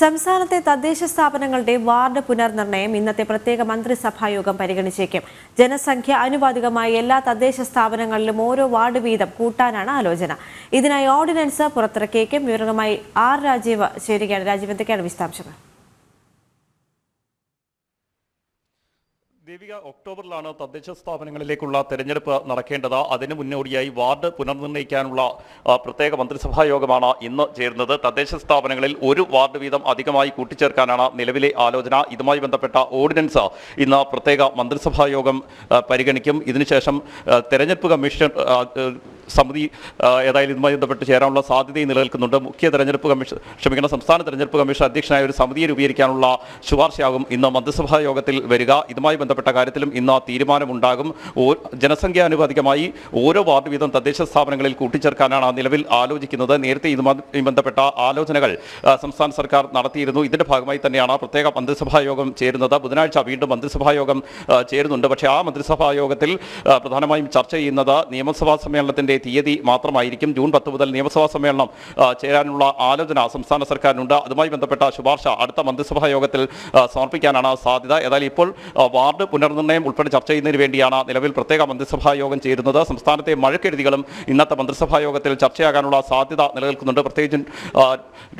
സംസ്ഥാനത്തെ തദ്ദേശ സ്ഥാപനങ്ങളുടെ വാർഡ് പുനർനിർണയം ഇന്നത്തെ പ്രത്യേക മന്ത്രിസഭാ യോഗം പരിഗണിച്ചേക്കും. ജനസംഖ്യ അനുപാതികമായി എല്ലാ തദ്ദേശ സ്ഥാപനങ്ങളിലും ഓരോ വാർഡ് വീതം കൂട്ടാനാണ് ആലോചന. ഇതിനായി ഓർഡിനൻസ് പുറത്തിറക്കിയേക്കും. വിവരങ്ങളുമായി ആർ രാജീവ് ചേരുകയാണ്. രാജീവ് എന്തൊക്കെയാണ് വിശദാംശങ്ങൾ? ദേവിക ഒക്ടോബറിലാണ് തദ്ദേശ സ്ഥാപനങ്ങളിലേക്കുള്ള തെരഞ്ഞെടുപ്പ് നടക്കേണ്ടത്. അതിന് മുന്നോടിയായി വാർഡ് പുനർനിർണയിക്കാനുള്ള പ്രത്യേക മന്ത്രിസഭാ യോഗമാണ് ഇന്ന് ചേരുന്നത്. തദ്ദേശ സ്ഥാപനങ്ങളിൽ ഒരു വാർഡ് വീതം അധികമായി കൂട്ടിച്ചേർക്കാനാണ് നിലവിലെ ആലോചന. ഇതുമായി ബന്ധപ്പെട്ട ഓർഡിനൻസ് ഇന്ന് പ്രത്യേക മന്ത്രിസഭാ യോഗം പരിഗണിക്കും. ഇതിനുശേഷം തെരഞ്ഞെടുപ്പ് കമ്മീഷൻ സമിതി ഏതായാലും ഇതുമായി ബന്ധപ്പെട്ട് ചേരാനുള്ള സാധ്യതയും നിലനിൽക്കുന്നുണ്ട്. മുഖ്യ തെരഞ്ഞെടുപ്പ് കമ്മീഷൻ ക്ഷമിക്കണം സംസ്ഥാന തെരഞ്ഞെടുപ്പ് കമ്മീഷൻ അധ്യക്ഷനായ ഒരു സമിതിയെ രൂപീകരിക്കാനുള്ള ശുപാർശയാകും ഇന്ന് മന്ത്രിസഭാ യോഗത്തിൽ വരിക. ഇതുമായി ബന്ധപ്പെട്ട കാര്യത്തിലും ഇന്ന് തീരുമാനമുണ്ടാകും. ജനസംഖ്യാനുപാതികമായി ഓരോ വാർഡ് വീതം തദ്ദേശ സ്ഥാപനങ്ങളിൽ കൂട്ടിച്ചേർക്കാനാണ് നിലവിൽ ആലോചിക്കുന്നത്. നേരത്തെ ഇതുമായി ബന്ധപ്പെട്ട ആലോചനകൾ സംസ്ഥാന സർക്കാർ നടത്തിയിരുന്നു. ഇതിന്റെ ഭാഗമായി തന്നെയാണ് പ്രത്യേക മന്ത്രിസഭാ യോഗം ചേരുന്നത്. ബുധനാഴ്ച വീണ്ടും മന്ത്രിസഭാ യോഗം ചേരുന്നുണ്ട്. പക്ഷേ ആ മന്ത്രിസഭാ യോഗത്തിൽ പ്രധാനമായും ചർച്ച ചെയ്യുന്നത് നിയമസഭാ സമ്മേളനത്തിന്റെ തീയതി മാത്രമായിരിക്കും ജൂൺ പത്ത് മുതൽ നിയമസഭാ സമ്മേളനം ചേരാനുള്ള ആലോചന സംസ്ഥാന സർക്കാരിനുണ്ട്. അതുമായി ബന്ധപ്പെട്ട ശുപാർശ അടുത്ത മന്ത്രിസഭാ യോഗത്തിൽ സമർപ്പിക്കാനാണ് സാധ്യത. ഏതായാലും ഇപ്പോൾ വാർഡ് പുനർനിർണയം ഉൾപ്പെടെ ചർച്ച ചെയ്യുന്നതിന് വേണ്ടിയാണ് നിലവിൽ പ്രത്യേക മന്ത്രിസഭാ യോഗം ചേരുന്നത്. സംസ്ഥാനത്തെ മഴക്കെടുതികളും ഇന്നത്തെ മന്ത്രിസഭാ യോഗത്തിൽ ചർച്ചയാകാനുള്ള സാധ്യത നിലനിൽക്കുന്നുണ്ട്. പ്രത്യേകിച്ചും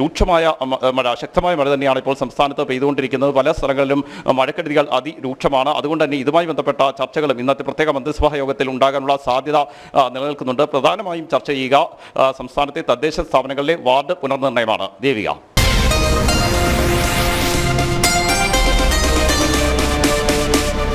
രൂക്ഷമായ മഴ ശക്തമായ മഴ തന്നെയാണ് ഇപ്പോൾ സംസ്ഥാനത്ത് പെയ്തുകൊണ്ടിരിക്കുന്നത്. പല സ്ഥലങ്ങളിലും മഴക്കെടുതികൾ അതിരൂക്ഷമാണ്. അതുകൊണ്ട് തന്നെ ഇതുമായി ബന്ധപ്പെട്ട ചർച്ചകളും ഇന്നത്തെ പ്രത്യേക മന്ത്രിസഭാ യോഗത്തിൽ ഉണ്ടാകാനുള്ള സാധ്യത നിലനിൽക്കുന്നുണ്ട്. പ്രധാനമായും ചർച്ച ചെയ്യുക സംസ്ഥാനത്തെ തദ്ദേശ സ്ഥാപനങ്ങളിലെ വാർഡ് പുനർനിർണയമാണ്. ദേവിക.